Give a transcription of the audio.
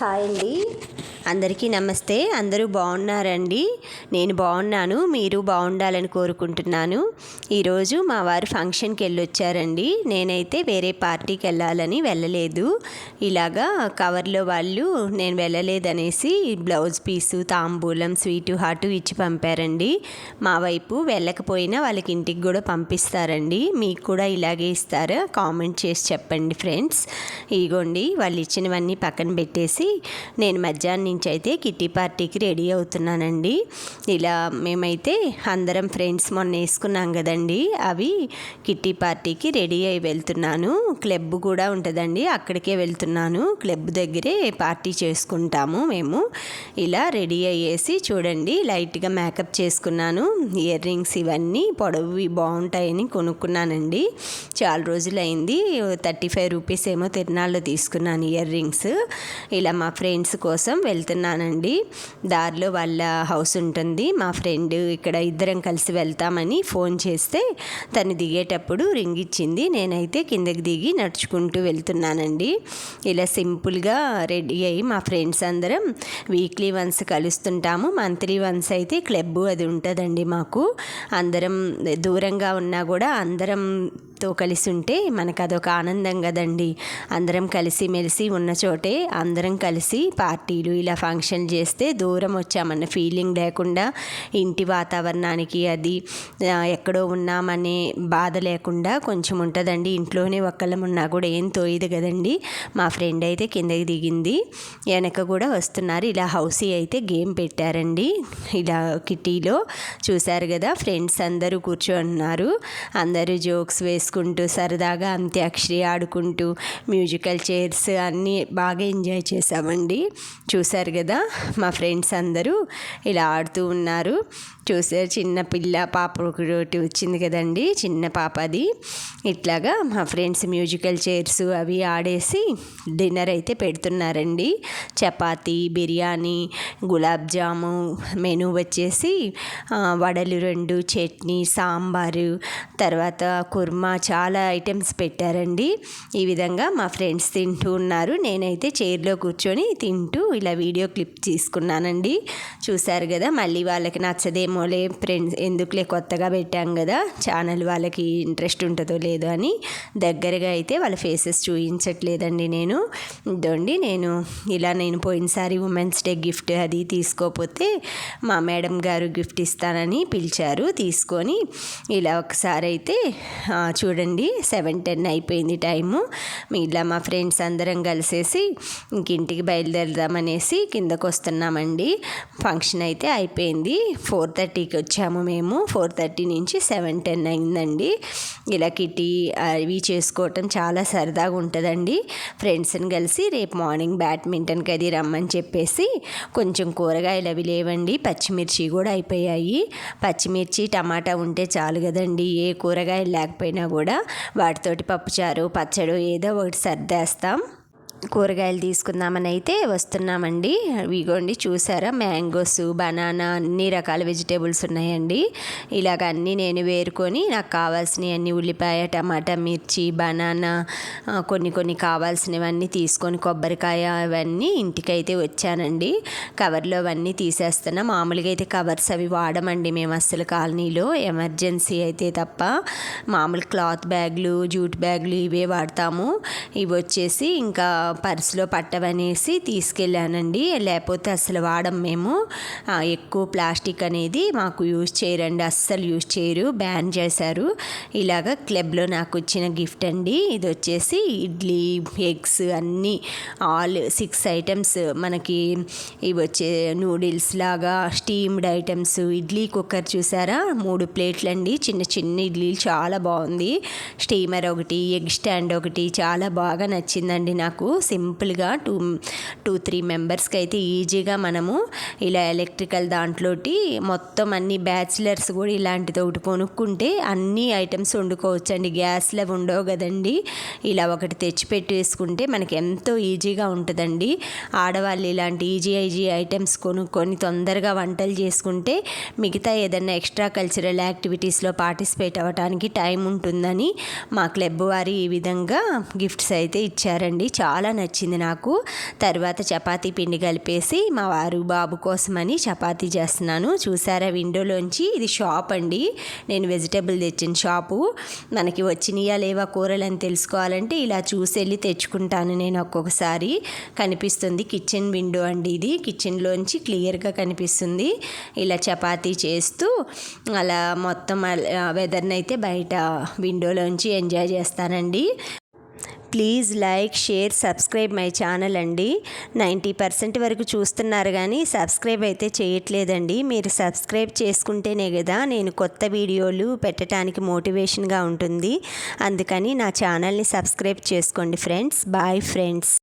Hi అండి అందరికీ నమస్తే. అందరూ బాగున్నారండి? నేను బాగున్నాను. మీరు బాగుండాలని కోరుకుంటున్నాను. ఈరోజు మా వారు ఫంక్షన్కి వెళ్ళొచ్చారండి. నేనైతే వేరే పార్టీకి వెళ్ళాలని వెళ్ళలేదు. ఇలాగా కవర్లో వాళ్ళు నేను వెళ్ళలేదనేసి బ్లౌజ్ పీసు తాంబూలం స్వీటు హాటు ఇచ్చి పంపారండి. మా వైపు వెళ్ళకపోయినా వాళ్ళకి ఇంటికి కూడా పంపిస్తారండి. మీకు కూడా ఇలాగే ఇస్తారా? కామెంట్ చేసి చెప్పండి ఫ్రెండ్స్. ఇగోండి వాళ్ళు ఇచ్చినవన్నీ పక్కన పెట్టేసి నేను మధ్యాహ్నం నుంచి అయితే కిట్టి పార్టీకి రెడీ అవుతున్నానండి. ఇలా మేమైతే అందరం ఫ్రెండ్స్ మొన్న వేసుకున్నాం కదండి. అవి కిట్టి పార్టీకి రెడీ అయి వెళ్తున్నాను. క్లబ్ కూడా ఉంటుందండి. అక్కడికే వెళ్తున్నాను. క్లబ్ దగ్గరే పార్టీ చేసుకుంటాము మేము. ఇలా రెడీ అయ్యేసి చూడండి లైట్గా మేకప్ చేసుకున్నాను. ఇయర్ రింగ్స్ ఇవన్నీ పొడవి బాగుంటాయని కొనుక్కున్నానండి. చాలా రోజులైంది. థర్టీ ఫైవ్ రూపీస్ ఏమో తిరునాళ్ళు తీసుకున్నాను ఇయర్ రింగ్స్. ఇలా మా ఫ్రెండ్స్ కోసం వెళ్తున్నానండి. దారిలో వాళ్ళ హౌస్ ఉంటుంది. మా ఫ్రెండ్ ఇక్కడ ఇద్దరం కలిసి వెళ్తామని ఫోన్ చేస్తే తను దిగేటప్పుడు రింగ్ ఇచ్చింది. నేనైతే కిందకి దిగి నడుచుకుంటూ వెళ్తున్నానండి. ఇలా సింపుల్గా రెడీ అయ్యి మా ఫ్రెండ్స్ అందరం వీక్లీ వన్స్ కలుస్తుంటాము. మంత్లీ వన్స్ అయితే క్లబ్ అది ఉంటుందండి మాకు. అందరం దూరంగా ఉన్నా కూడా అందరం తో కలిసి ఉంటే మనకు అదొక ఆనందం కదండి. అందరం కలిసి మెలిసి ఉన్న చోటే అందరం కలిసి పార్టీలు ఇలా ఫంక్షన్ చేస్తే దూరం వచ్చామన్న ఫీలింగ్ లేకుండా ఇంటి వాతావరణానికి అది ఎక్కడో ఉన్నామనే బాధ లేకుండా కొంచెం ఉంటుందండి. ఇంట్లోనే ఒక్కళ్ళం ఉన్నా కూడా ఏం తోయదు కదండి. మా ఫ్రెండ్ అయితే కిందకి దిగింది. వెనక కూడా వస్తున్నారు. ఇలా హౌసీ అయితే గేమ్ పెట్టారండి. ఇలా కిటీలో చూశారు కదా ఫ్రెండ్స్ అందరూ కూర్చోన్నారు అందరూ జోక్స్ వేసుకు చేసుకుంటూ సరదాగా అంత్యాక్షరి ఆడుకుంటూ మ్యూజికల్ చైర్స్ అన్నీ బాగా ఎంజాయ్ చేసామండి చూశారు కదా మా ఫ్రెండ్స్ అందరూ ఇలా ఆడుతూ ఉన్నారు. చూసారు చిన్న పిల్ల పాప ఒకటి వచ్చింది కదండి చిన్న పాప అది ఇట్లాగా మా ఫ్రెండ్స్ మ్యూజికల్ చైర్స్ అవి ఆడేసి డిన్నర్ అయితే పెడుతున్నారండి. చపాతి బిర్యానీ గులాబ్ జాము మెనూ వచ్చేసి వడలు రెండు చట్నీ సాంబారు తర్వాత కుర్మా చాలా ఐటమ్స్ పెట్టారండి. ఈ విధంగా మా ఫ్రెండ్స్ తింటూ ఉన్నారు. నేనైతే చైర్లో కూర్చొని తింటూ ఇలా వీడియో క్లిప్ తీసుకున్నానండి. చూశారు కదా మళ్ళీ వాళ్ళకి నచ్చదేమోలే ఫ్రెండ్స్ ఎందుకులే కొత్తగా పెట్టాం కదా ఛానల్ వాళ్ళకి ఇంట్రెస్ట్ ఉంటుందో లేదో అని దగ్గరగా అయితే వాళ్ళ ఫేసెస్ చూపించట్లేదండి నేను. ఇదండి నేను ఇలా నేను పోయినసారి ఉమెన్స్ డే గిఫ్ట్ అది తీసుకోపోతే మా మేడం గారు గిఫ్ట్ ఇస్తానని పిలిచారు. తీసుకొని ఇలా ఒకసారి అయితే చూ చూడండి సెవెన్ టెన్ అయిపోయింది టైము. ఇలా మా ఫ్రెండ్స్ అందరం కలిసేసి ఇంకింటికి బయలుదేరదామనేసి కిందకు వస్తున్నామండి ఫంక్షన్ అయితే అయిపోయింది. ఫోర్ థర్టీకి వచ్చాము మేము. ఫోర్ థర్టీ నుంచి సెవెన్ టెన్ అయిందండి. ఇలా కిటీ అవి చేసుకోవటం చాలా సరదాగా ఉంటుందండి. ఫ్రెండ్స్ని కలిసి రేపు మార్నింగ్ బ్యాడ్మింటన్కి అది రమ్మని చెప్పేసి కొంచెం కూరగాయలు అవి లేవండి. పచ్చిమిర్చి కూడా అయిపోయాయి. పచ్చిమిర్చి టమాటా ఉంటే చాలు కదండి. ఏ కూరగాయలు లేకపోయినా కూడా కూడా వాటితోటి పప్పుచారు పచ్చడి ఏదో ఒకటి సర్దేస్తాం. కూరగాయలు తీసుకుందామని అయితే వస్తున్నామండి. ఇగోండి చూసారా మ్యాంగోస్ బనానా అన్ని రకాల వెజిటేబుల్స్ ఉన్నాయండి. ఇలాగ అన్నీ నేను వేరుకొని నాకు కావాల్సినవి అన్నీ ఉల్లిపాయ టమాటా మిర్చి బనానా కొన్ని కొన్ని కావాల్సినవన్నీ తీసుకొని కొబ్బరికాయ అవన్నీ ఇంటికైతే వచ్చానండి. కవర్లో అవన్నీ తీసేస్తున్నా. మామూలుగా అయితే కవర్స్ అవి వాడమండి మేము అస్సలు కాలనీలో. ఎమర్జెన్సీ అయితే తప్ప మామూలు క్లాత్ బ్యాగులు జూట్ బ్యాగులు ఇవే వాడతాము. ఇవి వచ్చేసి ఇంకా పర్సులో పట్టవనేసి తీసుకెళ్ళానండి. లేకపోతే అసలు వాడం మేము. ఎక్కువ ప్లాస్టిక్ అనేది మాకు యూజ్ చేయరండి. అస్సలు యూజ్ చేయరు. బ్యాన్ చేశారు. ఇలాగ క్లబ్లో నాకు వచ్చిన గిఫ్ట్ అండి. ఇది వచ్చేసి ఇడ్లీ ఎగ్స్ అన్నీ. ఆల్ సిక్స్ ఐటమ్స్ మనకి ఇవి వచ్చే నూడిల్స్ లాగా స్టీమ్డ్ ఐటమ్స్ ఇడ్లీ కుక్కర్ చూసారా? మూడు ప్లేట్లు అండి చిన్న చిన్న ఇడ్లీలు చాలా బాగుంది. స్టీమర్ ఒకటి ఎగ్ స్టాండ్ ఒకటి చాలా బాగా నచ్చిందండి నాకు. సింపుల్గా టూ టూ త్రీ మెంబర్స్కి అయితే ఈజీగా మనము ఇలా ఎలక్ట్రికల్ దాంట్లోటి మొత్తం అన్ని బ్యాచిలర్స్ కూడా ఇలాంటిది ఒకటి కొనుక్కుంటే అన్ని ఐటమ్స్ వండుకోవచ్చు అండి గ్యాస్లో ఉండవు కదండి. ఇలా ఒకటి తెచ్చి పెట్టేసుకుంటే మనకి ఎంతో ఈజీగా ఉంటుందండి. ఆడవాళ్ళు ఇలాంటి ఈజీ ఈజీ ఐటమ్స్ కొనుక్కొని తొందరగా వంటలు చేసుకుంటే మిగతా ఏదైనా ఎక్స్ట్రా కల్చరల్ యాక్టివిటీస్లో పార్టిసిపేట్ అవ్వడానికి టైం ఉంటుందని మా క్లబ్ వారి ఈ విధంగా గిఫ్ట్స్ అయితే ఇచ్చారండి. చాలా చాలా నచ్చింది నాకు. తర్వాత చపాతీ పిండి కలిపేసి మా వారు బాబు కోసమని చపాతీ చేస్తున్నాను. చూసారా విండోలోంచి? ఇది షాప్ అండి. నేను వెజిటేబుల్ తెచ్చిన షాపు. మనకి వచ్చినాయా లేవా కూరలు అని తెలుసుకోవాలంటే ఇలా చూసి వెళ్ళి తెచ్చుకుంటాను నేను ఒక్కొక్కసారి. కనిపిస్తుంది కిచెన్ విండో అండి ఇది. కిచెన్లోంచి క్లియర్గా కనిపిస్తుంది. ఇలా చపాతీ చేస్తూ అలా మొత్తం వెదర్ని అయితే బయట విండోలోంచి ఎంజాయ్ చేస్తానండి. Please like share subscribe my channel అండి. నైంటీ పర్సెంట్ వరకు చూస్తున్నారు కానీ సబ్స్క్రైబ్ అయితే చేయట్లేదండి. మీరు సబ్స్క్రైబ్ చేసుకుంటేనే కదా నేను కొత్త వీడియోలు పెట్టడానికి మోటివేషన్గా ఉంటుంది. అందుకని నా ఛానల్ని సబ్స్క్రైబ్ చేసుకోండి ఫ్రెండ్స్. Bye friends.